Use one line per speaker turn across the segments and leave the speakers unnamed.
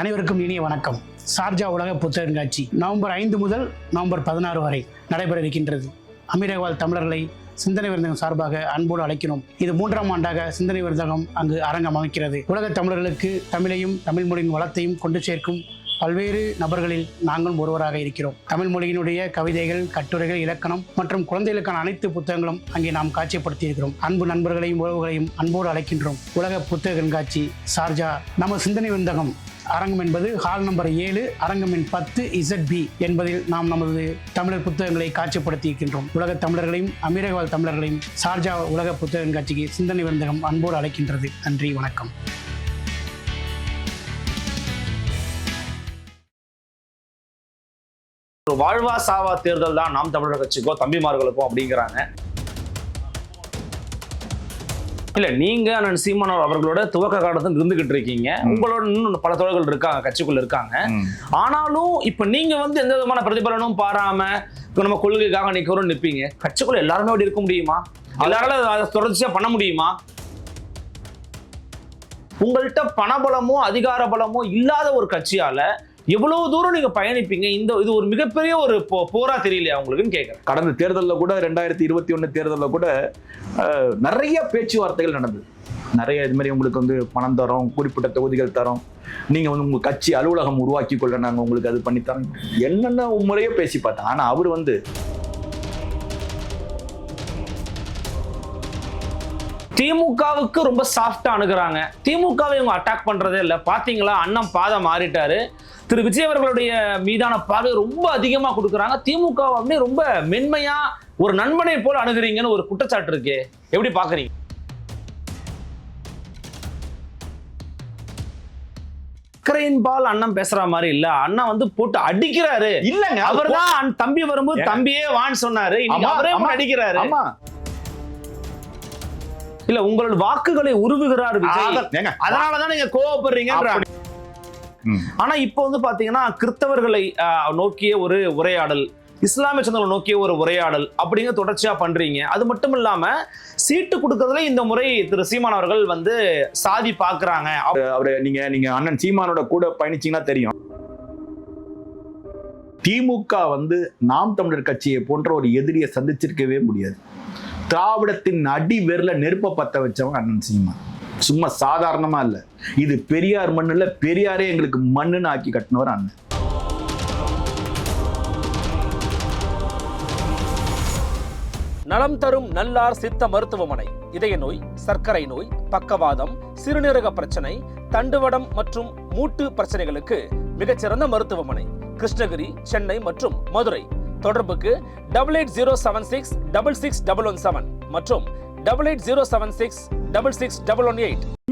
அனைவருக்கும் இனிய வணக்கம். சார்ஜா உலக புத்தக கண்காட்சி நவம்பர் ஐந்து முதல் நவம்பர் பதினாறு வரை நடைபெற இருக்கின்றது. அமீரகவால் தமிழர்களை சிந்தனை விருந்தகம் சார்பாக அன்போடு அழைக்கிறோம். இது மூன்றாம் ஆண்டாக சிந்தனை விருந்தகம் அங்கு அரங்கம் அமைக்கிறது. உலக தமிழர்களுக்கு தமிழையும் தமிழ் மொழியின் வளத்தையும் கொண்டு சேர்க்கும் பல்வேறு நபர்களில் நாங்களும் ஒருவராக இருக்கிறோம். தமிழ் மொழியினுடைய கவிதைகள் கட்டுரைகள் இலக்கணம் மற்றும் குழந்தைகளுக்கான அனைத்து புத்தகங்களும் அங்கே நாம் காட்சிப்படுத்தி இருக்கிறோம். அன்பு நண்பர்களையும் உறவுகளையும் அன்போடு அழைக்கின்றோம். உலக புத்தக கண்காட்சி சார்ஜா நம்ம சிந்தனை விருந்தகம். அரங்கம் என்பது ஹால் நம்பர் ஏழு அரங்கம் எண் பத்து இசட் பி என்பதில் நாம் நமது தமிழர் புத்தகங்களை காட்சிப்படுத்தி இருக்கின்றோம் உலக தமிழர்களையும் அமீரகவாழ் தமிழர்களையும் சார்ஜா உலக புத்தக கண்காட்சிக்கு சிந்தனை விருந்தகம் அன்போடு அழைக்கின்றது. நன்றி வணக்கம்.
ஒரு வாழ்வா சாவா தேர்தல் தான் நாம் தமிழர் கட்சிக்கோ தம்பிமார்களுக்கும் அப்படிங்கிறாங்க. இல்ல நீங்க அண்ணன் சீமானவர் அவர்களோட துவக்க காலத்துல இருந்துகிட்டு இருக்கீங்க. உங்களோட இன்னும் பல தோழர்கள் இருக்காங்க கட்சிக்குள்ள இருக்காங்க. ஆனாலும் இப்ப நீங்க வந்து எந்த விதமான பிரதிபலனும் பாராம நம்ம கொள்கைக்காக நிக்கிறோம் நிப்பீங்க. கட்சிக்குள்ள எல்லாருமே அப்படி இருக்க முடியுமா? எல்லாரால அதை தொடர்ச்சியா பண்ண முடியுமா? உங்கள்கிட்ட பணபலமோ அதிகார பலமோ இல்லாத ஒரு கட்சியால எவ்வளவு தூரம் நீங்க பயணிப்பீங்க? இந்த இது ஒரு மிகப்பெரிய ஒரு போ- போரா தெரியலையா உங்களுக்குன்னு கேட்கறேன்
கடந்த தேர்தலில் கூட ரெண்டாயிரத்தி இருபத்தி ஒன்று தேர்தலில் கூட நிறைய பேச்சுவார்த்தைகள் நடந்தது. நிறைய இது மாதிரி உங்களுக்கு வந்து பணம் தரோம் குறிப்பிட்ட தொகுதிகள் தரோம். நீங்கள் வந்து உங்கள் கட்சி அலுவலகம் உருவாக்கி கொள்ள நாங்கள் உங்களுக்கு அது பண்ணித்தரோம் என்னென்ன முறையோ பேசி பார்த்தேன். ஆனால் அவர் வந்து
திமுகவுக்கு ரொம்ப சாஃப்டா அணுகுறாங்க. திமுகவை இவங்க அட்டாக் பண்றதே இல்ல. பாத்தீங்களா அண்ணன் பாதம் மாறிட்டாரு. திரு விஜய் அவர்களுடைய மீதான பார்வை ரொம்ப அதிகமா கொடுக்குறாங்க. திமுக அப்படியே ரொம்ப மென்மையா ஒரு நண்பனை போல அணுகுறீங்கன்னு ஒரு குற்றச்சாட்டு இருக்கே. எப்படி பாக்குறீங்க அக்கறையின் பால் அண்ணன் பேசுற மாதிரி இல்ல. அண்ணன் வந்து போட்டு அடிக்கிறாரு.
இல்லைங்க.
அவர்தான் அண்ணன் தம்பி வரும்போது? தம்பியே வான்னு சொன்னாரு. அவரே அடிக்கிறாரு.
ஆமா.
இல்ல உங்களோட வாக்குகளை உருவுகிறார் விஜய். அதனாலதான் நீங்க கோவப்படுறீங்கன்ற
ம்.
ஆனா இப்போ வந்து பாத்தீங்கன்னா கிறிஸ்தவர்களை நோக்கிய ஒரு உரையாடல் இஸ்லாமிய சொந்தங்களை நோக்கிய ஒரு உரையாடல் அப்படிங்க தொடர்ச்சியா பண்றீங்க. அது மட்டும் இல்லாம சீட்டு கொடுக்கறதுல இந்த முறை திரு சீமான் அவர்கள் வந்து சாதி பாக்குறாங்க.
அவரு நீங்க நீங்க அண்ணன் சீமானோட கூட பயணிச்சீங்கன்னா தெரியும். திமுக வந்து நாம் தமிழர் கட்சியை போன்ற ஒரு எதிரியை சந்திச்சிருக்கவே முடியாது. திராவிடத்தின் அடி நெருப்ப பத்த வச்சவன் அண்ணன் சீமான். சும்மா சாதாரணமா இல்ல. இது பெரியார் மண்ணுல பெரியாரே எங்களுக்கு மண்ணுன்னு ஆக்கி கட்டினவர் அண்ணன்.
நலம் தரும் நல்லார் சித்த மருத்துவமனை இதய நோய் சர்க்கரை நோய் பக்கவாதம் சிறுநீரக பிரச்சனை தண்டுவடம் மற்றும் மூட்டு பிரச்சனைகளுக்கு மிகச்சிறந்த மருத்துவமனை கிருஷ்ணகிரி சென்னை மற்றும் மதுரை. தொடர்புக்கு double eight zero seven six double six double one seven மற்றும் double eight zero seven six double six double one eight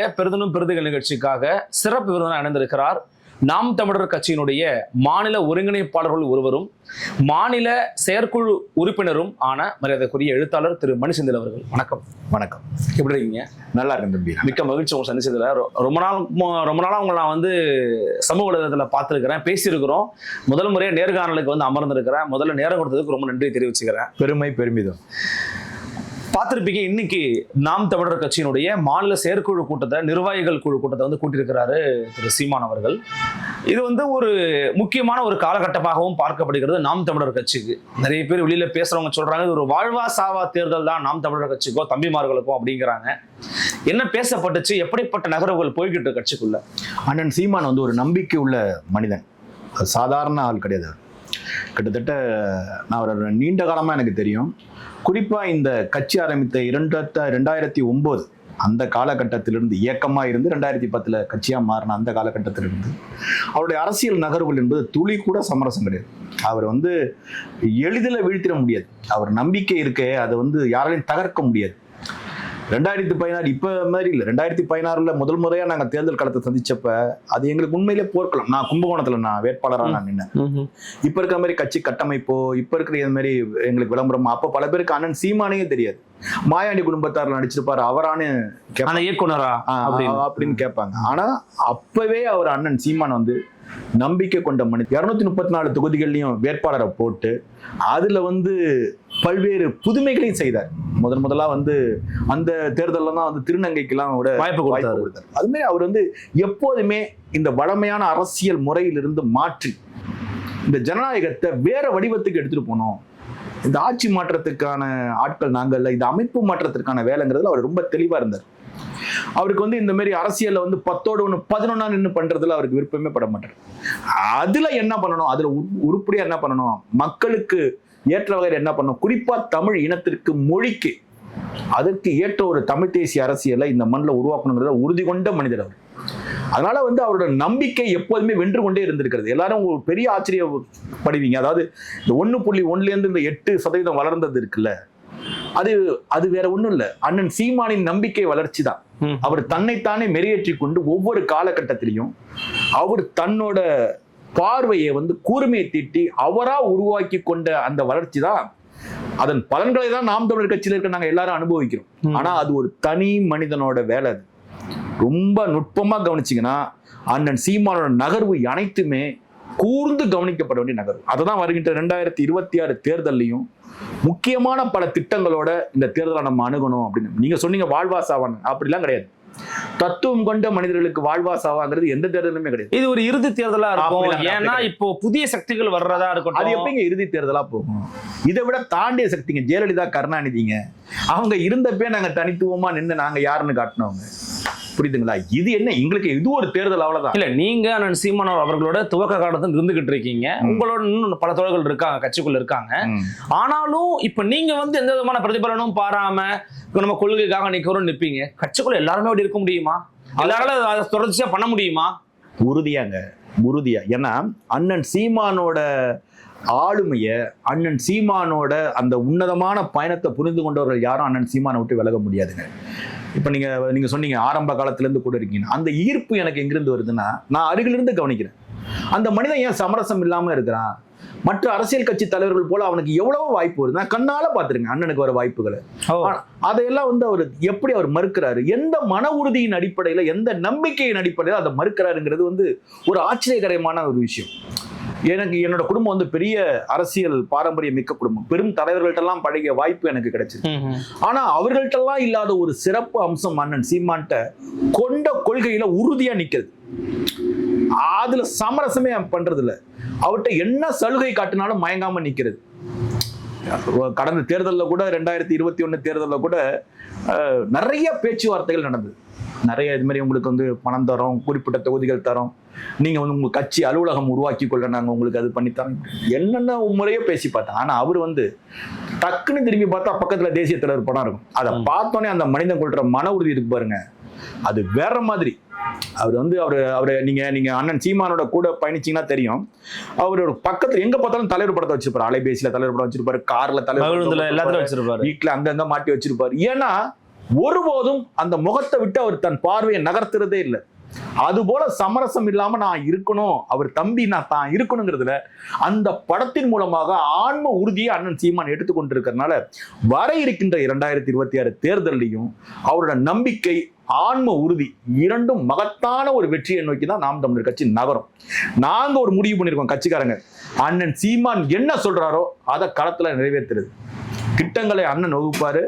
பெருதனும் பெருதுகள் நிகழ்ச்சிக்காக சிறப்பு விருந்தினர் அணிந்திருக்கிறார். நாம் தமிழர் கட்சியினுடைய மாநில ஒருங்கிணைப்பாளர்கள் ஒருவரும் மாநில செயற்குழு உறுப்பினரும் ஆன மரியாதைக்குரிய எழுத்தாளர் திரு மணிசெந்தில் அவர்கள். வணக்கம்.
வணக்கம்.
எப்படி இருக்கீங்க?
நல்லா இருக்கேன் தம்பி.
மிக்க மகிழ்ச்சி உங்களை சந்திச்சதுல. ரொம்ப நாள் ரொம்ப நாளா உங்களை நான் வந்து சமூக வலைதளத்தில் பார்த்துருக்கிறேன் பேசியிருக்கிறோம். முதல் முறையாக நேர்காணலுக்கு வந்து அமர்ந்திருக்கிறேன். முதல்ல நேரம் கொடுத்ததுக்கு ரொம்ப நன்றி தெரிவிச்சுக்கிறேன்.
பெருமை பெருமிதம்.
பார்த்துருப்பீங்க இன்னைக்கு நாம் தமிழர் கட்சியினுடைய மாநில செயற்குழு கூட்டத்தை நிர்வாகிகள் குழு கூட்டத்தை வந்து கூட்டியிருக்கிறாரு திரு சீமான் அவர்கள். இது வந்து ஒரு முக்கியமான ஒரு காலகட்டமாகவும் பார்க்கப்படுகிறது நாம் தமிழர் கட்சிக்கு. நிறைய பேர் வெளியில பேசுறவங்க சொல்றாங்க இது ஒரு வாழ்வா சாவா தேர்தல் தான் நாம் தமிழர் கட்சிக்கோ தம்பிமார்களுக்கோ அப்படிங்கிறாங்க. என்ன பேசப்பட்டுச்சு? எப்படிப்பட்ட நகர்வுகள் போய்கிட்டு கட்சிக்குள்ள?
அண்ணன் சீமான் வந்து ஒரு நம்பிக்கை உள்ள மனிதன். அது சாதாரண ஆள் கிடையாது கிட்டத்தட்ட நான் ஒரு நீண்ட காலமாக எனக்கு தெரியும். குறிப்பாக இந்த கட்சி ஆரம்பித்த இரண்டாயிரத்த ரெண்டாயிரத்தி ஒம்பது அந்த காலகட்டத்திலிருந்து இயக்கமாக இருந்து ரெண்டாயிரத்தி பத்தில் கட்சியாக மாறின அந்த காலகட்டத்திலிருந்து அவருடைய அரசியல் நகர்வுகள் என்பது துளி கூட சமரசம் கிடையாது. அவர் வந்து எளிதில் வீழ்த்திட முடியாது. அவர் நம்பிக்கை இருக்கே அதை வந்து யாராலையும் தகர்க்க முடியாது. ரெண்டாயிரத்தி பதினாறு இப்ப மாதிரி இல்லை. ரெண்டாயிரத்தி பதினாறுல முதல் முறையா நாங்க தேர்தல் களத்தை சந்திச்சப்ப அது எங்களுக்கு உண்மையிலே போர்க்கலாம் நான் கும்பகோணத்துல நான் வேட்பாளரா நான் நின்னேன். இப்ப இருக்கிற மாதிரி கட்சி கட்டமைப்போ இப்ப இருக்கிற இந்த மாதிரி எங்களுக்கு விளம்பரம் அப்ப பல பேருக்கு அண்ணன் சீமானே தெரியாது. மாயாண்டி குடும்பத்தார்ல நடிச்சிருப்பாரு அவரானு
இயக்குனரா? அப்படின்னு.
கேட்பாங்க ஆனா அப்பவே அவர் அண்ணன் சீமான் வந்து நம்பிக்கை கொண்ட மனிதர். இருநூத்தி முப்பத்தி நாலு தொகுதிகள்லயும் வேட்பாளரை போட்டு அதுல வந்து பல்வேறு புதுமைகளையும் செய்தார். முதன் முதலா வந்து அந்த தேர்தல்ல தான் வந்து திருநங்கைக்கெல்லாம் கூட
வாய்ப்பு கொடுத்தாரு.
அதுமாதிரி அவர் வந்து எப்போதுமே இந்த வளமையான அரசியல் முறையிலிருந்து மாற்றி இந்த ஜனநாயகத்தை வேற வடிவத்துக்கு எடுத்துட்டு போனோம். இந்த ஆட்சி மாற்றத்துக்கான ஆட்கள் நாங்கள்ல இந்த அமைப்பு மாற்றத்திற்கான வேலைங்கிறதுல அவர் ரொம்ப தெளிவா இருந்தார். அவருக்கு வந்து இந்த மாதிரி அரசியல்ல வந்து பத்தோடு ஒன்று பதினொன்னா நின்று பண்றதுல அவருக்கு விருப்பமே பட மாட்டார். அதுல என்ன பண்ணணும்? அதுல உரு- உருப்படியா என்ன பண்ணணும்? மக்களுக்கு ஏற்ற வகையில் என்ன பண்ணணும் குறிப்பா தமிழ் இனத்திற்கு மொழிக்கு அதற்கு ஏற்ற ஒரு தமிழ் தேசிய அரசியலை இந்த மண்ணில் உருவாக்கணுங்கிறத உறுதி கொண்ட மனிதர் அவர். அதனால வந்து அவரோட நம்பிக்கை எப்போதுமே வென்று கொண்டே இருந்திருக்கிறது. எல்லாரும் ஒரு பெரிய ஆச்சரியப்படுவீங்க. அதாவது இந்த ஒன்று புள்ளி ஒன்றுலேருந்து இந்த எட்டு சதவீதம் வளர்ந்தது இருக்குல்ல. அது அது வேற ஒண்ணும் இல்ல. அண்ணன் சீமானின் நம்பிக்கை வளர்ச்சி தான். அவர் தன்னைத்தானே மெருகேற்றி கொண்டு ஒவ்வொரு காலகட்டத்திலையும் அவர் தன்னோட பார்வையை வந்து கூர்மையை தீட்டி அவரா உருவாக்கி கொண்ட அந்த வளர்ச்சி தான் அதன் பலன்களை தான் நாம் தமிழர் கட்சியில இருக்க நாங்க எல்லாரும் அனுபவிக்கிறோம். ஆனா அது ஒரு தனி மனிதனோட வேலை அது. ரொம்ப நுட்பமா கவனிச்சீங்கன்னா அண்ணன் சீமானோட நகர்வு அனைத்துமே கூர்ந்து கவனிக்கப்பட வேண்டிய நகர்வு. அதை தான் வருகின்ற ரெண்டாயிரத்தி இருபத்தி ஆறு தேர்தல்லையும் முக்கியமான பல திட்டங்களோட இந்த தேர்தலை நம்ம அணுகணும் அப்படின்னு. நீங்க சொன்னீங்க வாழ்வா சாவான் அப்படிலாம் கிடையாது. தத்துவம் கொண்ட மனிதர்களுக்கு வாழ்வா சாவாங்கிறது எந்த தேர்தலுமே கிடையாது.
இது ஒரு இறுதி தேர்தலா இருக்கும். ஏன்னா. இப்போ புதிய சக்திகள் வர்றதா
அது
இருக்கட்டும்
எப்படிங்க இறுதி தேர்தலா போகும்? இதை விட தாண்டிய சக்திங்க ஜெயலலிதா கருணாநிதிங்க. அவங்க இருந்தப்பே நாங்க தனித்துவமா நின்று நாங்க யாருன்னு காட்டினவங்க. புரியுதுங்களா? இது என்ன? எங்களுக்கு இது ஒரு தேர்தல் அவ்வளவுதான்.
இல்ல நீங்க அண்ணன் சீமானவர் அவர்களோட துவக்க காலத்துல இருந்துகிட்டு இருக்கீங்க. உங்களோட இன்னும் பல தோழர்கள் இருக்காங்க கட்சிக்குள்ள இருக்காங்க. ஆனாலும் இப்ப நீங்க வந்து எந்த விதமான பிரதிபலனும் பாராம நம்ம கொள்கைக்காக நிக்கிறோம் நிப்பீங்க. கட்சிக்குள்ள எல்லாருமே அப்படி இருக்க முடியுமா? எல்லாரால அதை தொடர்ச்சியா பண்ண முடியுமா?
உறுதியாங்க உறுதியா. ஏன்னா அண்ணன் சீமானோட ஆளுமைய அண்ணன் சீமானோட அந்த உன்னதமான பயணத்தை புரிந்து கொண்டவர்கள் யாரும் அண்ணன் சீமானை விட்டு விலக முடியாதுங்க. இப்ப நீங்க நீங்க சொன்னீங்க ஆரம்ப காலத்துல இருந்து கூட இருக்கீங்க. அந்த ஈர்ப்பு எனக்கு எங்கிருந்து வருதுன்னா நான் அருகிலிருந்து கவனிக்கிறேன். அந்த மனிதன் ஏன் சமரசம் இல்லாம இருக்கிறான்? மற்ற அரசியல் கட்சி தலைவர்கள் போல அவனுக்கு எவ்வளவு வாய்ப்பு வருது நான் கண்ணால பாத்துருங்க அண்ணனுக்கு வர வாய்ப்புகளை. அதையெல்லாம் வந்து அவர் எப்படி அவர் மறுக்கிறாரு? எந்த மன உறுதியின் அடிப்படையில எந்த நம்பிக்கையின் அடிப்படையில அதை மறுக்கிறாருங்கிறது வந்து ஒரு ஆச்சரியகரமான ஒரு விஷயம். எனக்கு என்னோட குடும்பம் வந்து பெரிய அரசியல் பாரம்பரியம் மிக்க குடும்பம். பெரும் தலைவர்கள்ட்ட எல்லாம் பழகிய வாய்ப்பு எனக்கு கிடைச்சிருக்கு. ஆனா அவர்கள்ட்ட எல்லாம் இல்லாத ஒரு சிறப்பு அம்சம் அண்ணன் சீமான்ட்ட கொண்ட கொள்கையில உறுதியா நிக்கிறது. அதுல சமரசமே பண்றது இல்ல அவர்கிட்ட என்ன சலுகை காட்டினாலும் மயங்காம நிக்கிறது. கடந்த தேர்தலில் கூட ரெண்டாயிரத்தி இருபத்தி ஒன்று தேர்தலில் கூட நிறைய பேச்சுவார்த்தைகள் நடந்தது. நிறைய இது மாதிரி உங்களுக்கு வந்து பணம் தரோம் குறிப்பிட்ட தொகுதிகள் தரோம். நீங்க வந்து உங்க கட்சி அலுவலகம் உருவாக்கி கொள்ள நாங்க உங்களுக்கு அது பண்ணித்தரோம் என்னென்ன முறையோ பேசி பார்த்தேன் ஆனா அவர் வந்து டக்குன்னு திரும்பி பார்த்தா பக்கத்துல தேசிய தலைவர் படம் இருக்கும். அதை. பார்த்தோன்னே அந்த மனிதன் கொள்ற மன உறுதி இருக்கு பாருங்க. அது வேற மாதிரி. அவர் வந்து அவர் அவரை நீங்க நீங்க அண்ணன் சீமானோட கூட பயணிச்சீங்கன்னா தெரியும். அவரோட பக்கத்துல எங்க பார்த்தாலும் தலைவர் படத்தை வச்சிருப்பாரு. அலைபேசியில தலைவர் படம் வச்சிருப்பாரு கார்ல தலைவர் வச்சிருப்பாரு.
வச்சிருப்பாரு.
வீட்டுல அங்கங்க மாட்டி வச்சிருப்பாரு. ஏன்னா ஒருபோதும் அந்த முகத்தை விட்டு அவர் தன் பார்வையை நகர்த்துறதே இல்லை. அது போல சமரசம் இல்லாம நான் இருக்கணும் அவர் தம்பி நான் தான் இருக்கணுங்கிறதுல அந்த படத்தின் மூலமாக ஆன்ம உறுதியை அண்ணன் சீமான் எடுத்துக்கொண்டிருக்கிறதுனால வர இருக்கின்ற இரண்டாயிரத்தி இருபத்தி ஆறு தேர்தலையும் அவரோட நம்பிக்கை ஆன்ம உறுதி இரண்டும் மகத்தான ஒரு வெற்றியை நோக்கி தான் நாம் தமிழர் கட்சி நகரும். நாங்க ஒரு முடிவு பண்ணியிருக்கோம் கட்சிக்காரங்க. அண்ணன் சீமான் என்ன சொல்றாரோ அதை களத்துல நிறைவேற்றுறது. திட்டங்களை அண்ணன் வகுப்பாரு.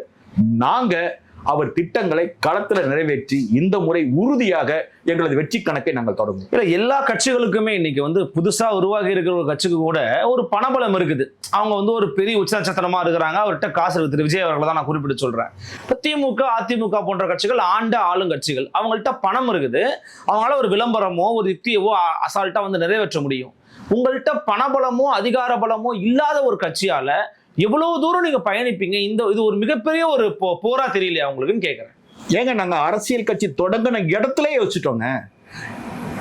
நாங்க அவர் திட்டங்களை களத்தில் நிறைவேற்றி இந்த முறை உறுதியாக எங்களது வெற்றி கணக்கை நாங்கள் தொடங்கும்
இல்லை எல்லா கட்சிகளுக்குமே இன்னைக்கு வந்து புதுசாக உருவாகி இருக்கிற ஒரு கட்சிக்கு கூட ஒரு பணபலம் இருக்குது. அவங்க வந்து ஒரு பெரிய உச்ச நட்சத்திரமா இருக்கிறாங்க. அவர்கிட்ட காசு இருக்கு விஜய் அவர்களை தான் நான் குறிப்பிட்டு சொல்றேன். இப்போ திமுக அதிமுக போன்ற கட்சிகள் ஆண்ட ஆளும் கட்சிகள். அவங்கள்ட்ட பணம் இருக்குது. அவங்களால ஒரு விளம்பரமோ ஒரு யுக்தியவோ அ- அசால்ட்டா வந்து நிறைவேற்ற முடியும். உங்கள்கிட்ட பணபலமோ அதிகார பலமோ இல்லாத ஒரு கட்சியால எவ்வளவு தூரம் நீங்க பயணிப்பீங்க? இந்த இது ஒரு மிகப்பெரிய ஒரு போ- போரா தெரியலையா உங்களுக்குன்னு கேட்குறேன்
ஏங்க நாங்க அரசியல் கட்சி தொடங்கின இடத்துல யோசிச்சிட்டோங்க.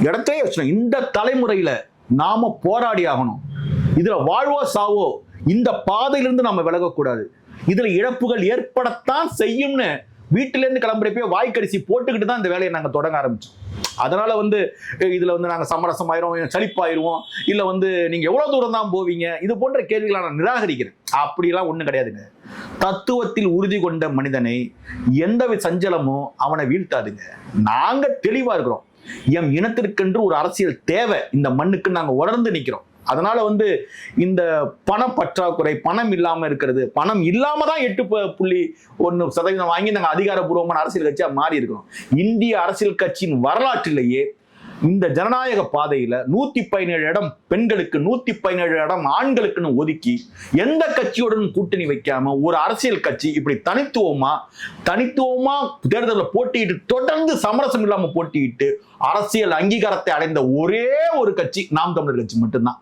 இடத்துலயே யோசிச்சோம் இந்த தலைமுறையில நாம போராடி ஆகணும். இதுல வாழ்வோ சாவோ இந்த பாதையிலிருந்து நாம விலகக்கூடாது. இதுல இழப்புகள் ஏற்படத்தான் செய்யும்னு வீட்டிலேருந்து கிளம்புறப்பே வாய்க்கரிசி போட்டுக்கிட்டு தான் இந்த வேலையை நாங்கள் தொடங்க ஆரம்பிச்சோம். அதனால வந்து இதில் வந்து நாங்கள் சமரசம் ஆயிரும் சலிப்பாயிருவோம். இல்லை வந்து நீங்கள் எவ்வளோ தூரம் தான் போவீங்க? இது போன்ற கேள்விகளை நான் நிராகரிக்கிறேன். அப்படிலாம் ஒன்றும் கிடையாதுங்க. தத்துவத்தில் உறுதி கொண்ட மனிதனை எந்த சஞ்சலமும் அவனை வீழ்த்தாதுங்க. நாங்கள் தெளிவாக இருக்கிறோம். எம் இனத்திற்கென்று ஒரு அரசியல் தேவை. இந்த மண்ணுக்கு நாங்கள் உணர்ந்து நிற்கிறோம் அதனால வந்து இந்த பண பற்றாக்குறை பணம் இல்லாம இருக்கிறது பணம் இல்லாம தான் எட்டு புள்ளி ஒன்று சதவீதம் வாங்கி நாங்கள் அதிகாரப்பூர்வமான அரசியல் கட்சியா மாறி இருக்கிறோம். இந்திய அரசியல் கட்சியின் வரலாற்றிலேயே இந்த ஜனநாயக பாதையில நூத்தி பதினேழு இடம் பெண்களுக்கு நூத்தி பதினேழு இடம் ஆண்களுக்குன்னு ஒதுக்கி எந்த கட்சியுடன் கூட்டணி வைக்காம ஒரு அரசியல் கட்சி இப்படி தனித்துவமா தனித்துவமா தேர்தலில் போட்டியிட்டு தொடர்ந்து சமரசம் இல்லாம போட்டியிட்டு அரசியல் அங்கீகாரத்தை அடைந்த ஒரே ஒரு கட்சி நாம் தமிழர் கட்சி மட்டும்தான்.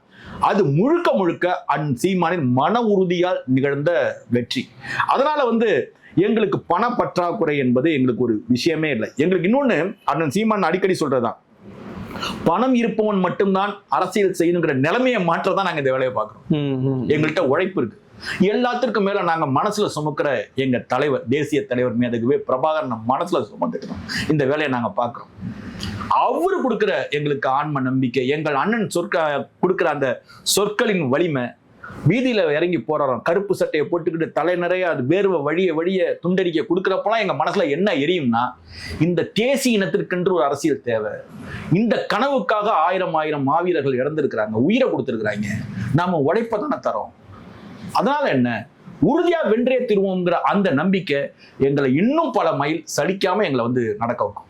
அது முழுக்க முழுக்க அன் சீமானின் மன உறுதியால் நிகழ்ந்த வெற்றி. அதனால வந்து எங்களுக்கு பண பற்றாக்குறை என்பது எங்களுக்கு ஒரு விஷயமே இல்லை. எங்களுக்கு இன்னொன்னு அண்ணன் சீமான் அடிக்கடி சொல்றதுதான். பணம் இருப்பவன் மட்டும்தான் அரசியல் செய்யணுங்கிற நிலைமையை மாற்ற தான் நாங்க இந்த வேலையை பார்க்கிறோம். எங்கள்கிட்ட உழைப்பு இருக்கு. எல்லாத்திற்கும் மேல நாங்க மனசுல சுமக்கிற எங்க தலைவர் தேசிய தலைவர் மேதகுவே பிரபாகரன் மனசுல சுமந்துக்கிறோம் இந்த வேலையை நாங்க பார்க்கிறோம். அவரு கொடுக்குற எங்களுக்கு ஆன்ம நம்பிக்கை எங்கள் அண்ணன் சொற்க கொடுக்குற அந்த சொற்களின் வலிமை வீதியில இறங்கி போறோம் கருப்பு சட்டையை போட்டுக்கிட்டு தலை நிறைய அது வேர்வை வழிய வழிய துண்டடிக்க கொடுக்குறப்பெல்லாம் எங்க மனசுல என்ன எரியும்னா இந்த தேசிய இனத்திற்கென்று ஒரு அரசியல் தேவை. இந்த கனவுக்காக ஆயிரம் ஆயிரம் மாவீரர்கள் இறந்திருக்கிறாங்க உயிரை கொடுத்துருக்குறாங்க. நாம உழைப்பை தானே தரோம். அதனால என்ன? உறுதியா வென்றே திருவோங்கிற அந்த நம்பிக்கை எங்களை இன்னும் பல மைல் சலிக்காம எங்களை வந்து நடக்க வைக்கும்.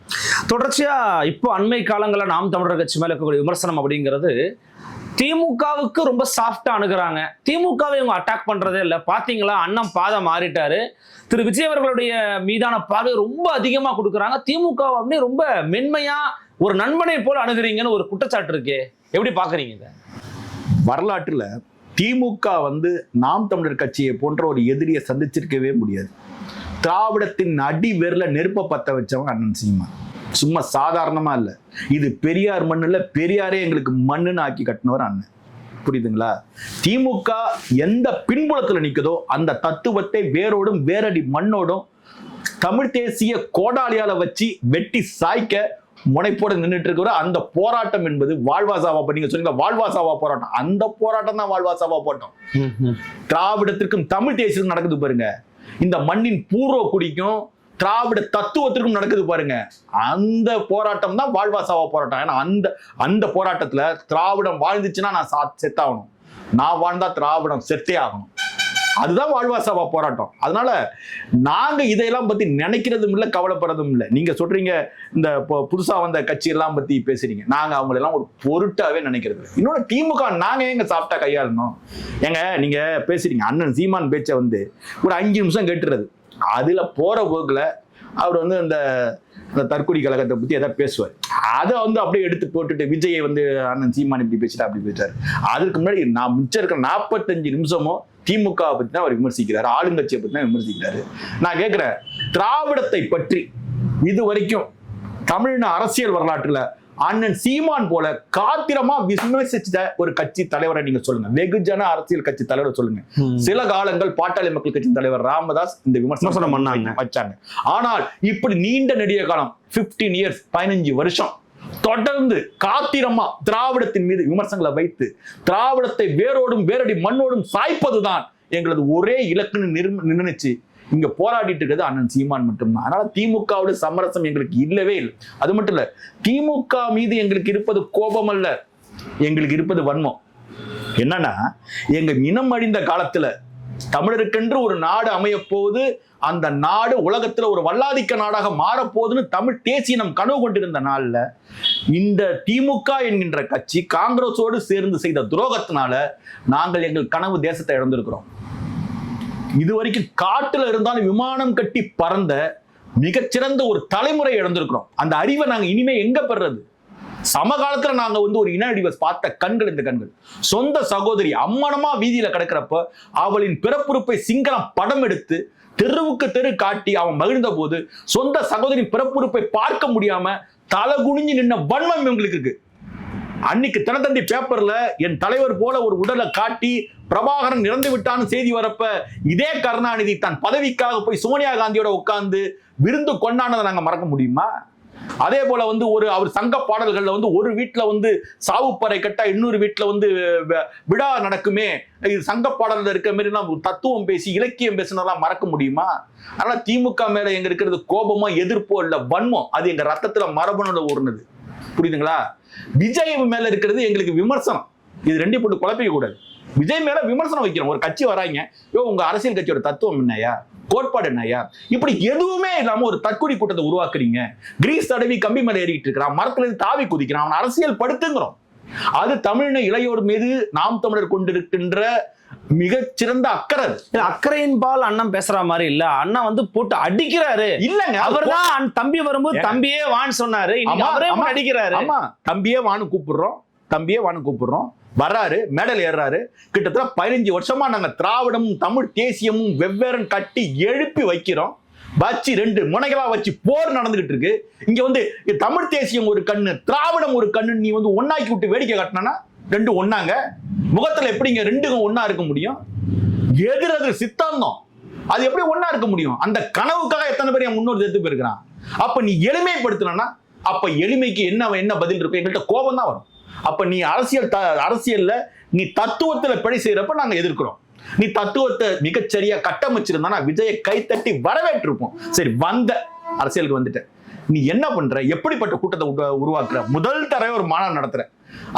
தொடர்ச்சியா இப்போ அண்மை காலங்களில் நாம் தமிழர் கட்சி மேலே இருக்கக்கூடிய விமர்சனம் அப்படிங்கிறது திமுகவுக்கு ரொம்ப சாஃப்டாக அணுகுறாங்க. திமுகவை இவங்க அட்டாக் பண்றதே இல்லை. பார்த்தீங்களா அண்ணன் பாதை மாறிட்டாரு. திரு. விஜய் அவர்களுடைய மீதான பார்வை ரொம்ப அதிகமாக கொடுக்குறாங்க. திமுக அப்படியே ரொம்ப மென்மையா ஒரு நண்பனை போல் அணுகுறீங்கன்னு ஒரு குற்றச்சாட்டு இருக்கே. எப்படி பாக்குறீங்க இதை?
வரலாற்றுல திமுக வந்து நாம் தமிழர் கட்சியை போன்ற ஒரு எதிரியை சந்திச்சிருக்கவே முடியாது. திராவிடத்தின் அடி வேர்ல நெருப்ப பத்த வச்சவங்க அண்ணன் சீமான். சும்மா சாதாரணமா இல்ல. இது பெரியார் மண் இல்ல பெரியாரே எங்களுக்கு மண்ணுன்னு ஆக்கி கட்டினவர் அண்ணன். புரியுதுங்களா? திமுக எந்த பின்புலத்துல நிக்குதோ அந்த தத்துவத்தை வேரோடும் வேரடி மண்ணோடும் தமிழ் தேசிய கோடாலியால வச்சு வெட்டி சாய்க்க முனைப்போட நின்றுட்டு இருக்கிற அந்த போராட்டம் என்பது வாழ்வாசாவா நீங்க சொன்னீங்க வாழ்வாசாவா போராட்டம். அந்த போராட்டம் தான் வாழ்வாசாவா போட்டோம் திராவிடத்திற்கும் தமிழ் தேசியத்துக்கும் நடக்குது பாருங்க. இந்த மண்ணின் பூர்வ குடிக்கும் திராவிட தத்துவத்திற்கும் நடக்குது பாருங்க. அந்த போராட்டம் தான் வாழ்வாசாவா போராட்டம். ஏன்னா அந்த அந்த போராட்டத்துல திராவிடம் வாழ்ந்துச்சுன்னா நான் சா செத்தாகணும். நான் வாழ்ந்தா திராவிடம் செத்தே ஆகணும். அதுதான் வாழ்வாசாவா போராட்டம். அதனால நாங்க இதையெல்லாம் பத்தி நினைக்கிறதும் இல்லை கவலைப்படுறதும் இல்லை. நீங்க சொல்றீங்க இந்த இப்போ புதுசா வந்த கட்சியெல்லாம் பத்தி பேசுறீங்க. நாங்க அவங்களெல்லாம் ஒரு பொருட்டாவே நினைக்கிறது இன்னொரு திமுக நாங்க எங்க சாப்பிட்டா கையாளணும்? ஏங்க நீங்க பேசுறீங்க. அண்ணன் சீமான் பேச்சை வந்து ஒரு அஞ்சு நிமிஷம் கேட்டுறது. அதில் போகிற போக்கில் அவர் வந்து அந்த அந்த தற்கொலை கழகத்தை பற்றி எதாவது பேசுவார். அதை வந்து அப்படியே எடுத்து போட்டுட்டு விஜயை வந்து அண்ணன் சீமான் இப்படி பேசிட்டா அப்படி பேசுறாரு அதுக்கு முன்னாடி நான் மிச்சம் இருக்கிற நாற்பத்தஞ்சு நிமிஷமும் திமுக பற்றி தான் அவர் விமர்சிக்கிறார். ஆளுங்கட்சியை பற்றி தான் விமர்சிக்கிறாரு. நான் கேட்குறேன் திராவிடத்தை பற்றி இது வரைக்கும் தமிழ்ன அரசியல் வரலாற்றில் அண்ணன் சீமான் போல காத்திரமா விமர்சிச்ச ஒரு கட்சி தலைவரை நீங்க சொல்லுங்க. வெகுஜன அரசியல் கட்சி தலைவரை சொல்லுங்க. சில காலங்கள் பாட்டாளி மக்கள் கட்சி தலைவர் ராமதாஸ் இந்த விமர்சனம்
பண்ணாங்க.
வச்சாங்க. ஆனால் இப்படி நீண்ட நெடிய காலம் 15 இயர்ஸ் பதினஞ்சு வருஷம் தொடர்ந்து காத்திரமா திராவிடத்தின் மீது விமர்சனங்களை வைத்து திராவிடத்தை வேரோடும் வேரடி மண்ணோடும் சாய்ப்பதுதான் எங்களது ஒரே இலக்குன்னு நிர்ணயிச்சு இங்க போராடிட்டு இருக்கிறது அண்ணன் சீமான் மட்டும்தான். அதனால திமுகவோட சமரசம் எங்களுக்கு இல்லவே இல்லை. அது மட்டும் இல்ல திமுக மீது எங்களுக்கு இருப்பது கோபம் அல்ல எங்களுக்கு இருப்பது வன்மம். என்னன்னா எங்க இனம் அழிந்த காலத்துல தமிழருக்கென்று ஒரு நாடு அமைய போகுது அந்த நாடு உலகத்துல ஒரு வல்லாதிக்க நாடாக மாறப்போகுதுன்னு தமிழ் தேசியம் கனவு கொண்டிருந்த நாள்ல இந்த திமுக என்கின்ற கட்சி காங்கிரஸோடு சேர்ந்து செய்த துரோகத்தினால நாங்கள் எங்கள் கனவு தேசத்தை இழந்திருக்கிறோம். இது வரைக்கும் காட்டுல இருந்தாலும் விமானம் கட்டி பறந்த மிகச்சிறந்த ஒரு தலைமுறை இழந்திருக்கிறோம். அந்த அறிவை நாங்க இனிமே எங்க பெறது சமகாலத்துல நாங்க வந்து ஒரு இன அடிவஸ் பார்த்த கண்கள் இந்த கண்கள். சொந்த சகோதரி அம்மனமா வீதியில கிடக்கிறப்ப அவளின் பிறப்புறுப்பை சிங்களம் படம் எடுத்து தெருவுக்கு தெரு காட்டி அவன் மகிழ்ந்த போது சொந்த சகோதரி பிறப்புறுப்பை பார்க்க முடியாம தலை குனிஞ்சு நின்ன வன்மம் இவங்களுக்கு இருக்கு. அன்னைக்கு தினத்தந்தி பேப்பர்ல என் தலைவர் போல ஒரு உடலை காட்டி பிரபாகரன் இறந்து விட்டான்னு செய்தி வரப்ப இதே கருணாநிதி தன் பதவிக்காக போய் சோனியா காந்தியோட உட்கார்ந்து விருந்து கொண்டானதை நாங்க மறக்க முடியுமா? அதே போல வந்து ஒரு அவர் சங்க பாடல்கள்ல வந்து ஒரு வீட்டுல வந்து சாவுப்பறை கட்டா இன்னொரு வீட்டுல வந்து வ- விழா நடக்குமே இது சங்க பாடல்ல இருக்க மாதிரி எல்லாம் தத்துவம் பேசி இலக்கியம் பேசினதெல்லாம் மறக்க முடியுமா? ஆனா திமுக மேல எங்க இருக்கிறது கோபமோ எதிர்ப்போ இல்ல வன்மம் அது எங்க ரத்தத்துல மரபணுல ஊர்னது. புரியுதுங்களா? விஜய் மேல இருக்கிறது எங்களுக்கு விமர்சனம். இது ரெண்டையும் போட்டு குழப்பிக்க கூடாது. விஜய் மேல விமர்சனம் வைக்கிறோம். ஒரு கட்சி வராங்க. யோ உங்க அரசியல் கட்சியோட தத்துவம் என்னையா கோட்பாடு என்னையா இப்படி எதுவுமே இல்லாம ஒரு தற்கொலை கூட்டத்தை உருவாக்குறீங்க. கிரீஸ் தடவி கம்பி மேல ஏறிட்டு இருக்கிறான். மரத்துல இருந்து தாவி குதிக்கிறான். அவன் அரசியல் படுத்துங்கிறோம். அது தமிழின இளையோர் மீது நாம் தமிழர் கொண்டிருக்கின்ற மிகச்சிறந்த அக்கறை அது.
இல்ல, அக்கறையின் பால் அண்ணன் பேசுற மாதிரி இல்ல. அண்ணன் வந்து போட்டு அடிக்கிறாரு.
இல்லங்க. அவர்
அவர்தான் அண்ணன் தம்பி வரும்போது. தம்பியே வான்னு சொன்னாரு. அடிக்கிறாரு.
ஆமா. தம்பியே வான்னு கூப்பிடுறோம். தம்பியே வான்னு கூப்பிடுறோம். வர்றாரு மேடல் ஏறுறாரு. கிட்டத்தட்ட பதினஞ்சு வருஷமா நாங்க திராவிடமும் தமிழ் தேசியமும் வெவ்வேறு கட்டி எழுப்பி வைக்கிறோம். வச்சு ரெண்டு முனைகளா வச்சு போர் நடந்துகிட்டு இருக்கு. இங்க வந்து தமிழ் தேசியம் ஒரு கண்ணு திராவிடம் ஒரு கண்ணு நீ வந்து ஒன்னாக்கி விட்டு வேடிக்கை காட்டினா ரெண்டு ஒன்னாங்க முகத்துல எப்படிங்க ரெண்டுக்கும் ஒன்னா இருக்க முடியும்? எதிரெதிர் சித்தாந்தம். அது எப்படி ஒன்னா இருக்க முடியும்? அந்த கனவுக்காக எத்தனை பேர் என் முன்னோர் சேர்த்து போயிருக்கிறான்? அப்ப நீ எளிமைப்படுத்தினா அப்ப எளிமைக்கு என்ன என்ன பதில் இருக்கும் எங்கள்கிட்ட கோபம் தான் வரும். அப்ப நீ அரசியல் த- அரசியல்ல நீ தத்துவத்துல பிழை செய்யறப்ப நாங்க எதிர்க்கிறோம். நீ தத்துவத்தை மிகச்சரியா கட்டமைச்சிருந்தானா விஜயை கைத்தட்டி வரவேற்றிருப்போம். சரி வந்த அரசியலுக்கு வந்துட்ட நீ என்ன பண்ற? எப்படிப்பட்ட கூட்டத்தை உருவாக்குற? முதல் தடவை ஒரு மாநாடு நடத்துற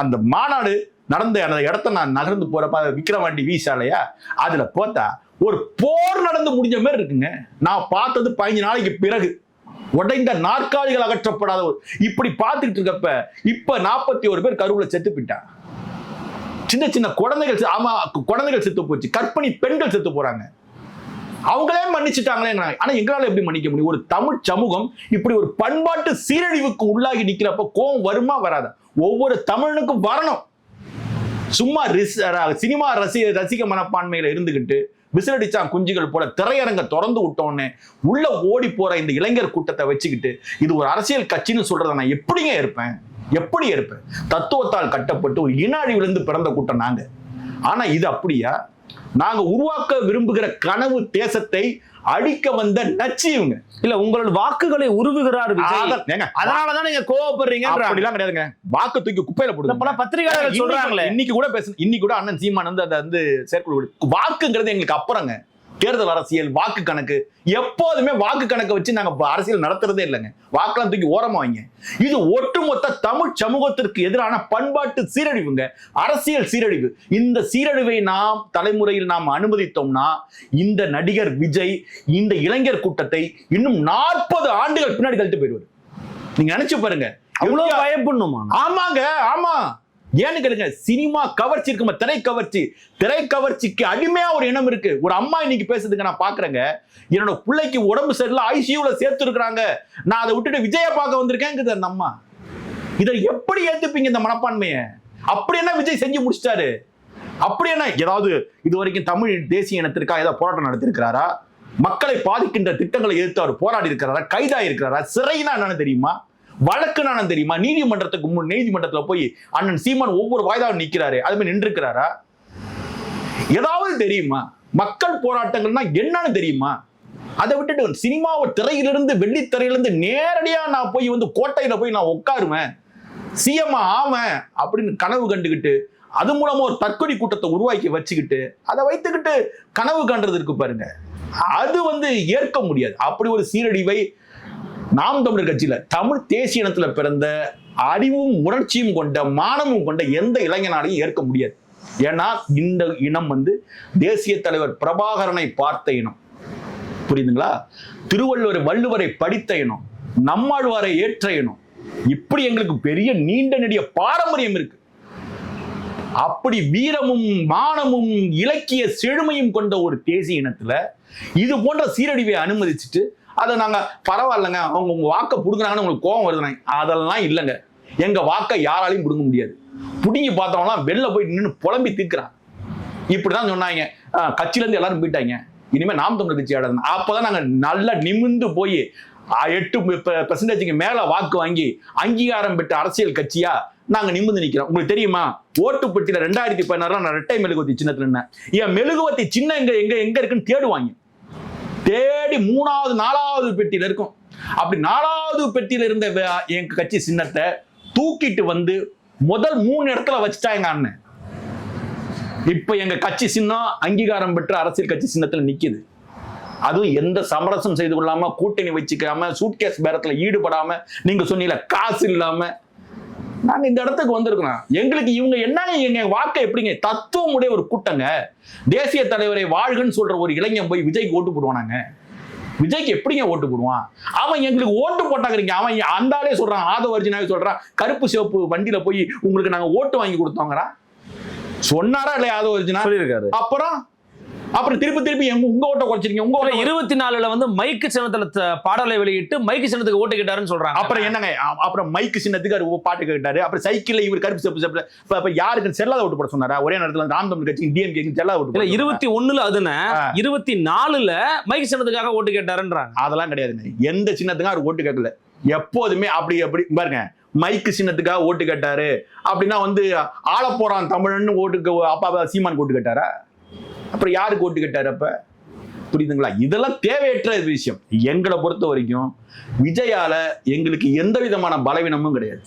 அந்த மாநாடு நடந்த அந்த இடத்த நான் நகர்ந்து போறப்ப விக்கிரவாண்டி விசாலையை அதுல போத்தா ஒரு போர் நடந்து முடிஞ்ச மாதிரி இருக்குங்க. நான் பார்த்தது பதினஞ்சு நாளைக்கு பிறகு. உடைந்த நாற்காலிகள் அகற்றப்படாத ஒரு இப்படி பார்த்துக்கிட்டு இருக்கப்ப இப்ப நாற்பத்தி ஒரு பேர் கருவுல செத்து போயிட்டான் சின்ன சின்ன குழந்தைகள் ஆமா குழந்தைகள் செத்து போச்சு. கற்பிணி பெண்கள் செத்து போறாங்க. அவங்களே மன்னிச்சுட்டாங்களே ஆனா எங்களால எப்படி மன்னிக்க முடியும்? ஒரு தமிழ் சமூகம் இப்படி ஒரு பண்பாட்டு சீரழிவுக்கு உள்ளாகி நிக்கிறப்ப கோவம் வருமா வராத? ஒவ்வொரு தமிழனுக்கும் வரணும். சும்மா சினிமா ரசி ரசிக மனப்பான்மையில இருந்துகிட்டு விசிலடிச்சான் குஞ்சுகள் போல திரையரங்க திறந்து விட்டோன்னே உள்ள ஓடி போற இந்த இளைஞர் கூட்டத்தை வச்சுக்கிட்டு இது ஒரு அரசியல் கட்சின்னு சொல்றத நான் எப்படிங்க இருப்பேன்? எப்படி இருப்பேன் தத்துவத்தால் கட்டப்பட்டு ஒரு இன அழிவிலிருந்து பிறந்த கூட்டம் நாங்க. ஆனா இது அப்படியா? நாங்க உருவாக்க விரும்புகிற கனவு தேசத்தை அழிக்க வந்த நச்சு இவங்க.
இல்ல உங்களோட வாக்குகளை உருவுகிறார் அதனாலதான் நீங்க கோவப்படுறீங்கன்றாங்க
அப்படிலாம் கிடையாதுங்க. வாக்கு தூக்கி குப்பையில போடுங்க.
பல பத்திரிகையாளர்கள் சொல்றாங்களே.
இன்னைக்கு கூட பேச இன்னைக்கு கூட அண்ணன் சீமான் வந்து அதை வந்து செயற்குழு வாக்குங்கிறது எங்களுக்கு அப்புறங்க. தேர்தல் அரசியல் வாக்கு கணக்கு எப்போதுமே வாக்கு கணக்கை வச்சு நாங்க இப்ப அரசியல் நடத்துறதே இல்லைங்க. வாக்கெல்லாம் தூக்கி ஓரமா வைங்க. இது ஒட்டுமொத்த தமிழ் சமூகத்திற்கு எதிரான பண்பாட்டு சீரழிவுங்க. அரசியல் சீரழிவு. இந்த சீரழிவை நாம் தலைமுறையில் நாம் அனுமதித்தோம்னா இந்த நடிகர் விஜய் இந்த இளைஞர் கூட்டத்தை இன்னும் நாற்பது ஆண்டுகள் பின்னாடி தள்ளிட்டு போயிடுவார். நீங்க நினைச்சு பாருங்க.
அவ்வளவு பயப்படணுமா
ஆமாங்க ஆமா. ஏன்னு கேளுங்க சினிமா கவர்ச்சி இருக்குமா திரை கவர்ச்சி. திரை கவர்ச்சிக்கு அடிமையா ஒரு இனம் இருக்கு. ஒரு அம்மா இன்னைக்கு பேசுறதுக்கு நான் பாக்குறேங்க. என்னோட பிள்ளைக்கு உடம்பு சரியில்லை ஐசியூல சேர்த்து இருக்கிறாங்க நான் அதை விட்டுட்டு விஜய பார்க்க வந்திருக்கேங்குது அந்த அம்மா. இதை எப்படி ஏத்துப்பீங்க இந்த மனப்பான்மையை? அப்படி என்ன விஜய் செஞ்சு முடிச்சிட்டாரு? அப்படி என்ன ஏதாவது இது வரைக்கும் தமிழ் தேசிய இனத்திற்காக ஏதாவது போராட்டம் நடத்திருக்கிறாரா மக்களை பாதிக்கின்ற திட்டங்களை எதிர்த்து அவர் போராடி இருக்கிறாரா கைதா இருக்கிறாரா சிறைனா என்னன்னு தெரியுமா? வழக்கு என்னன்னு தெரியுமா? நீதிமன்றத்துக்கு முன் நீதிமன்றத்தில் போய் அண்ணன் சீமான் ஒவ்வொரு வாய்தாவும் நிற்கிறாரு அது மாதிரி நின்றுக்கிறாரா ஏதாவது தெரியுமா? மக்கள் போராட்டங்கள்னா என்னன்னு தெரியுமா? அதை விட்டுட்டு சினிமாவை திரையிலிருந்து வெள்ளித்திரையிலிருந்து நேரடியா நான் போய் வந்து கோட்டையில் போய் நான் உட்காருவேன். சிஎம் ஆவேன் அப்படின்னு கனவு கண்டுகிட்டு அது மூலமா ஒரு தற்கொலை கூட்டத்தை உருவாக்கி வச்சுக்கிட்டு அதை வைத்துக்கிட்டு கனவு கண்டது இருக்கு பாருங்க. அது வந்து ஏற்க முடியாது. அப்படி ஒரு சீரழிவை நாம் தமிழர் கட்சியில தமிழ் தேசிய இனத்துல பிறந்த அறிவும் உணர்ச்சியும் கொண்ட மானமும் கொண்ட எந்த இளைஞனாலையும் ஏற்க முடியாது. ஏன்னா இந்த இனம் வந்து தேசிய தலைவர் பிரபாகரனை பார்த்த இனம். புரியுதுங்களா? திருவள்ளுவர் வள்ளுவரை படித்த இனம் நம்மாழ்வாரை ஏற்ற இனம். இப்படி எங்களுக்கு பெரிய நீண்ட நெடிய பாரம்பரியம் இருக்கு. அப்படி வீரமும் மானமும் இலக்கிய செழுமையும் கொண்ட ஒரு தேசிய இனத்துல இது போன்ற சீரழிவை அனுமதிச்சுட்டு அதை நாங்கள் பரவாயில்லைங்க அவங்க உங்க வாக்கை பிடுங்குறாங்கன்னு உங்களுக்கு கோபம் வருதுனாங்க அதெல்லாம் இல்லைங்க. எங்க வாக்கை யாராலையும் பிடுங்க முடியாது. பிடுங்கி பார்த்தவங்களாம் வெளில போய் நின்று புலம்பி தீர்க்கிறான் இப்படிதான் சொன்னாங்க. கட்சியிலேருந்து எல்லாரும் போயிட்டாங்க. இனிமேல் நாம் தமிழர் கட்சி ஆடாது அப்பதான் நாங்கள் நல்லா நிமிந்து போய் எட்டு பெர்சன்டேஜுக்கு மேலே வாக்கு வாங்கி அங்கீகாரம் பெற்ற அரசியல் கட்சியா நாங்க நிமிர்ந்து நிக்கிறோம். உங்களுக்கு தெரியுமா? ஓட்டுப்பட்டியில ரெண்டாயிரத்தி பதினாறுல நான் ரெட்டை மெழுகுவத்தி சின்னத்துல என்ன என் மெழுகுவத்தி சின்ன எங்க எங்க எங்க இருக்குன்னு தேடுவாங்க. தேடி மூணாவது நாலாவது பெட்டியில் இருக்கும். அப்படி நாலாவது பெட்டியில் இருந்த என் கட்சி சின்னத்தை தூக்கிட்டு வந்து முதல் மூணு இடத்துல வச்சுட்டா எங்க அண்ணன். இப்ப எங்க கட்சி சின்னம் அங்கீகாரம் பெற்ற அரசியல் கட்சி சின்னத்துல நிக்குது. அதுவும் எந்த சமரசம் செய்து கொள்ளாம கூட்டணி வச்சுக்காம சூட்கேஸ் பேரத்துல ஈடுபடாம நீங்க சொன்னீங்கள காசு இல்லாம நாங்க இந்த இடத்துக்கு வந்திருக்கிறோம் எங்களுக்கு இவங்க என்னங்க எங்க வாக்கை எப்படிங்க? தத்துவம் உடைய ஒரு கூட்டங்க. தேசிய தலைவரை வாழ்கன்னு சொல்ற ஒரு இளைஞன் போய் விஜய்க்கு ஓட்டு போடுவானாங்க விஜய்க்கு எப்படிங்க ஓட்டு போடுவான்? அவன் எங்களுக்கு ஓட்டு போட்டாங்கிறீங்க. அவன் அந்த ஆளே சொல்றான் ஆதவ அர்ஜுனாவே சொல்றான் கருப்பு சிவப்பு வண்டியில போய் உங்களுக்கு நாங்க ஓட்டு வாங்கி கொடுத்தோங்கிறா சொன்னாரா இல்லையா ஆதவ அர்ஜுனா?
சொல்லியிருக்காரு.
அப்புறம் அப்புறம் திருப்பி திருப்பி எங்க உங்க ஓட்ட குறைச்சிருக்கீங்க. உங்க ஓட்ட
இருபத்தி நாலுல வந்து மைக்கு சின்னத்துல பாடலை வெளியிட்டு மைக்கு சின்னத்துக்கு ஓட்டு கேட்டாருன்னு சொல்றாங்க.
அப்புறம் என்னங்க? அப்புறம் மைக்கு சின்னத்துக்கு அவர் பாட்டு கேட்டாரு. அப்புறம் சைக்கிள்ல இவர் கருப்பு செப்பு செப்பு இப்ப யாருக்கு செல்லாத ஓட்டு போட சொன்னாரா? ஒரே நேரத்துல ராம் தமிழ் கட்சி டிஎம்கே செல்லாத ஓட்டு
இல்ல? இருபத்தி ஒண்ணுல அதுன. இருபத்தி நாலுல மைக்கு சின்னத்துக்காக ஓட்டு கேட்டாருன்றாங்க.
அதெல்லாம் கிடையாதுங்க. எந்த சின்னத்துக்கும் அவர் ஓட்டு கேட்கல. எப்போதுமே அப்படி அப்படி பாருங்க. மைக்கு சின்னத்துக்காக ஓட்டு கேட்டாரு. அப்படின்னா வந்து ஆள போறான் தமிழன்னு ஓட்டுக்கு அப்பா சீமான் ஓட்டு கேட்டாரா? அப்புறம் யாருக்கு ஓட்டு கேட்டாரு அப்போ? புரியுதுங்களா? இதெல்லாம் தேவையற்ற விஷயம். எங்களை பொறுத்த வரைக்கும் விஜயால எங்களுக்கு எந்த விதமான பலவீனமும் கிடையாது.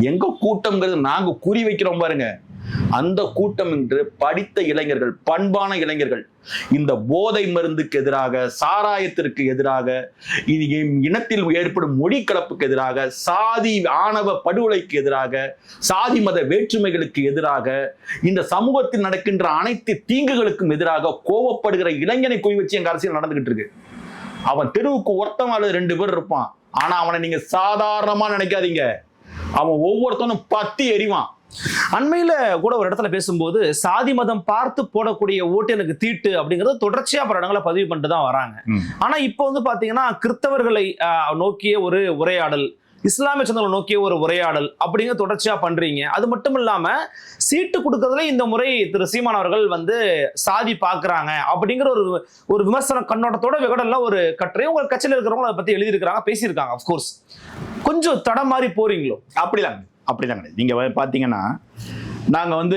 எங்க கூட்டம்ங்கிறது நாங்க குறி வைக்கிறோம் பாருங்க. அந்த கூட்டம் என்று படித்த இளைஞர்கள் பண்பான இளைஞர்கள் இந்த போதை மருந்துக்கு எதிராக சாராயத்திற்கு எதிராக இது எம் இனத்தில் ஏற்படும் மொழி கலப்புக்கு எதிராக சாதி ஆணவ படுகொலைக்கு எதிராக சாதி மத வேற்றுமைகளுக்கு எதிராக இந்த சமூகத்தில் நடக்கின்ற அனைத்து தீங்குகளுக்கும் எதிராக கோவப்படுகிற இளைஞனை குறி வச்சு எங்க அரசியல் நடந்துகிட்டு இருக்கு. அவன் தெருவுக்கு ஒருத்தவன் அல்லது ரெண்டு பேர் இருப்பான். ஆனா அவனை நீங்க சாதாரணமா நினைக்காதீங்க. அவன் ஒவ்வொருத்தனும் பத்தி எறிவான்.
அண்மையில கூட ஒரு இடத்துல பேசும்போது சாதி மதம் பார்த்து போடக்கூடிய ஓட்டு எனக்கு தீட்டு அப்படிங்கறது தொடர்ச்சியா பல இடங்களை பதிவு பண்ணிட்டு தான் வராங்க.
ம்.
ஆனா இப்போ வந்து பாத்தீங்கன்னா கிறிஸ்தவர்களை நோக்கிய ஒரு உரையாடல் இஸ்லாமிய சொந்தங்களை நோக்கிய ஒரு உரையாடல் அப்படிங்கிற தொடர்ச்சியா பண்றீங்க. அது மட்டும் இல்லாம சீட்டு கொடுக்கறதுல இந்த முறை திரு சீமான் அவர்கள் வந்து சாதி பாக்குறாங்க அப்படிங்கிற ஒரு ஒரு விமர்சன கண்ணோட்டத்தோட விகடல்ல ஒரு கட்டுரை உங்க கட்சியில இருக்கிறவங்க அதை பத்தி எழுதியிருக்கிறாங்க பேசியிருக்காங்க அஃப்கோர்ஸ் கொஞ்சம் தடம் மாதிரி போறீங்களோ?
அப்படிலாம் அப்படிலாம் கிடையாது. நீங்க பார்த்தீங்கன்னா பாத்தீங்கன்னா நாங்க வந்து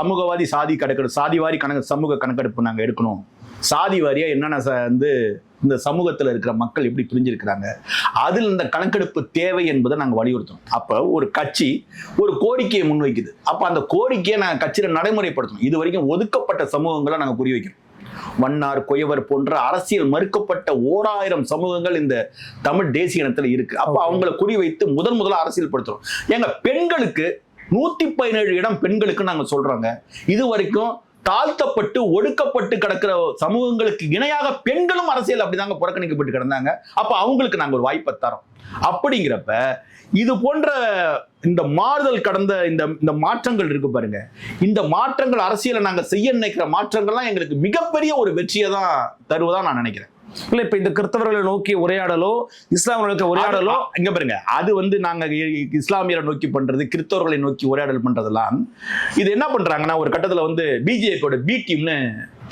சமூகவாதி சாதி கணக்கெடுப்பு சாதிவாரி கணக்கு சமூக கணக்கெடுப்பு நாங்க எடுக்கணும். சாதி வாரியா என்னென்ன ச- வந்து இந்த சமூகத்தில் இருக்கிற மக்கள் எப்படி பிரிஞ்சிருக்கிறாங்க அதில் இந்த கணக்கெடுப்பு தேவை என்பதை நாங்கள் வலியுறுத்தணும். அப்போ ஒரு கட்சி ஒரு கோரிக்கையை முன்வைக்குது. அப்போ அந்த கோரிக்கையை நாங்கள் கட்சியில் நடைமுறைப்படுத்தணும். இது வரைக்கும் ஒதுக்கப்பட்ட சமூகங்களை நாங்கள் குறி வைக்கணும் மன்னார் கொயவர் போன்ற அரசியல் மறுக்கப்பட்ட ஓராயிரம் சமூகங்கள் இந்த தமிழ் தேசிய இனத்துல இருக்கு. அப்ப. அவங்கள குறி வைத்து முதன் முதல்ல அரசியல் படுத்துறோம் எங்க பெண்களுக்கு நூத்தி பதினேழு இடம் பெண்களுக்கு நாங்க சொல்றோங்க. இது வரைக்கும் தாழ்த்தப்பட்டு ஒடுக்கப்பட்டு கிடக்கிற சமூகங்களுக்கு இணையாக பெண்களும் அரசியல் அப்படிதாங்க புறக்கணிக்கப்பட்டு கிடந்தாங்க. அப்போ அவங்களுக்கு நாங்கள் ஒரு வாய்ப்பை தரோம் அப்படிங்கிறப்ப இது போன்ற இந்த மாறுதல் கடந்த இந்த இந்த மாற்றங்கள் இருக்கு பாருங்க. இந்த மாற்றங்கள் அரசியலை நாங்கள் செய்ய நினைக்கிற மாற்றங்கள்லாம் எங்களுக்கு மிகப்பெரிய ஒரு வெற்றியை தான் தருவதாக நான் நினைக்கிறேன்.
இல்ல இப்ப இந்த கிறிஸ்தவர்களை நோக்கி உரையாடலோ இஸ்லாமியர்களுக்கு உரையாடலோ?
இங்க பாருங்க. அது வந்து நாங்க இஸ்லாமியரை நோக்கி பண்றது கிறிஸ்தவர்களை நோக்கி உரையாடல் பண்றதெல்லாம். இது என்ன பண்றாங்கன்னா ஒரு கட்டத்துல வந்து பிஜேபியோட பி டீம்னு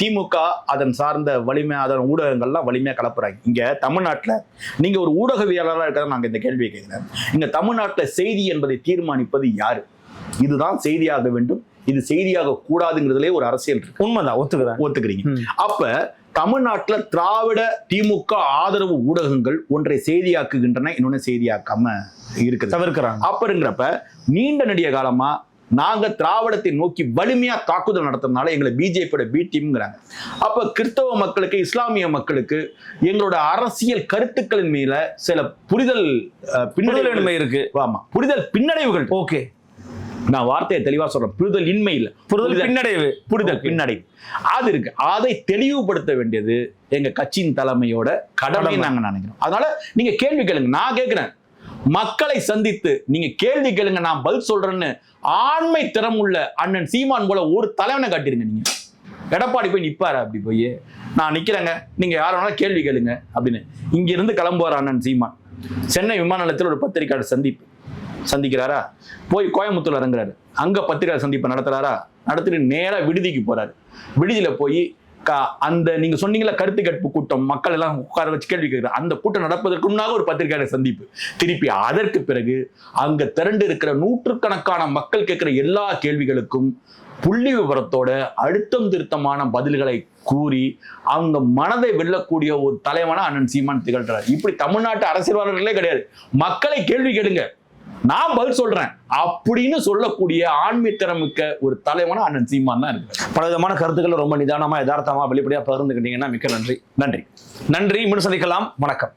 திமுக அதன் சார்ந்த வலிமை அதன் ஊடகங்கள்லாம் வலிமையா கலப்புறாங்க. இங்க தமிழ்நாட்டுல நீங்க ஒரு ஊடகவியலாளராக இருக்கிறத நாங்க இந்த கேள்வியை கேட்கிறேன் இங்க தமிழ்நாட்டுல செய்தி என்பதை தீர்மானிப்பது யாரு? இதுதான் செய்தியாக வேண்டும். இது செய்தியாக கூடாதுங்கிறதுலே ஒரு அரசியல் இருக்கு.
உண்மைதான். ஒத்துக்கிறேன்.
ஒத்துக்கிறீங்க. அப்ப தமிழ்நாட்டுல திராவிட திமுக ஆதரவு ஊடகங்கள் ஒன்றை செய்தியாக்குகின்றன இன்னொன்னு செய்தியாக்காம இருக்குது.
தவிர்க்கிறாங்க.
அப்பங்கிறப்ப நீண்ட நெடிய காலமா நாங்க திராவிடத்தை நோக்கி வலிமையா தாக்குதல் நடத்துறதுனால எங்களை பிஜேபியோட பி டீம்ங்கிறாங்க அப்ப கிறிஸ்தவ மக்களுக்கு இஸ்லாமிய மக்களுக்கு எங்களோட அரசியல் கருத்துக்களின் மேல சில புரிதல்
புரிதலின்மை இருக்கு.
ஆமா புரிதல் பின்னடைவுகள்
ஓகே.
நான் வார்த்தையை தெளிவா சொல்றேன். புரிதல் இன்மை இல்ல
புரிதல் பின்னடைவு.
புரிதல். பின்னடைவு. அது இருக்கு. அதை தெளிவுபடுத்த வேண்டியது எங்க கட்சியின் தலைமையோட கடமை. நாங்க நினைக்கிறோம். அதனால நீங்க கேள்வி கேளுங்க. நான் கேட்கிறேன் மக்களை சந்தித்து நீங்க கேள்வி கேளுங்க. நான் பதில் சொல்றேன்னு ஆண்மை திறம் உள்ள அண்ணன் சீமான் போல ஒரு தலைவனை காட்டிருங்க நீங்க. எடப்பாடி போய் நிப்பாரு அப்படி போய். நான் நிக்கிறேங்க. நீங்க யார வேணாலும் கேள்வி கேளுங்க அப்படின்னு. இங்க இருந்து கிளம்புவார் அண்ணன் சீமான். சென்னை விமான நிலையத்தில் ஒரு பத்திரிகையாளர் சந்திப்பு. சந்திக்கிறாரா? போய் கோயம்புத்தூர்ல இறங்குறாரு. அங்க பத்திரிகையாளர் சந்திப்பை நடத்துறாரா? நடத்திட்டு நேரா விடுதிக்கு போறாரு. விடுதியில போய் அந்த நீங்க சொன்னீங்களா கருத்து கேட்பு கூட்டம் மக்கள் எல்லாம் உட்கார வச்சு கேள்வி கேட்கிற அந்த கூட்டம் நடப்பதற்கு முன்னாக ஒரு பத்திரிகையாளர் சந்திப்பு. திருப்பி அதற்கு பிறகு அங்க திரண்டு இருக்கிற நூற்றுக்கணக்கான மக்கள் கேட்கிற எல்லா கேள்விகளுக்கும் புள்ளி விவரத்தோட அழுத்தம் திருத்தமான பதில்களை கூறி அவங்க மனதை வெல்லக்கூடிய ஒரு தலைவனா அண்ணன் சீமான் திகழ்கிறார் இப்படி தமிழ்நாட்டு அரசியல்வாளர்களே கிடையாது. மக்களை கேள்வி கேளுங்க. நான் பதில் சொல்றேன். அப்படின்னு சொல்லக்கூடிய ஆன்மீத்திறமிக்க ஒரு தலைவனா அண்ணன் சீமான் தான் இருக்கு
பல விதமான கருத்துக்களை ரொம்ப நிதானமா யதார்த்தமா வெளிப்படையா பகிர்ந்துக்கிட்டீங்கன்னா மிக்க நன்றி.
நன்றி.
நன்றி. மீண்டும் சந்திக்கலாம். வணக்கம்.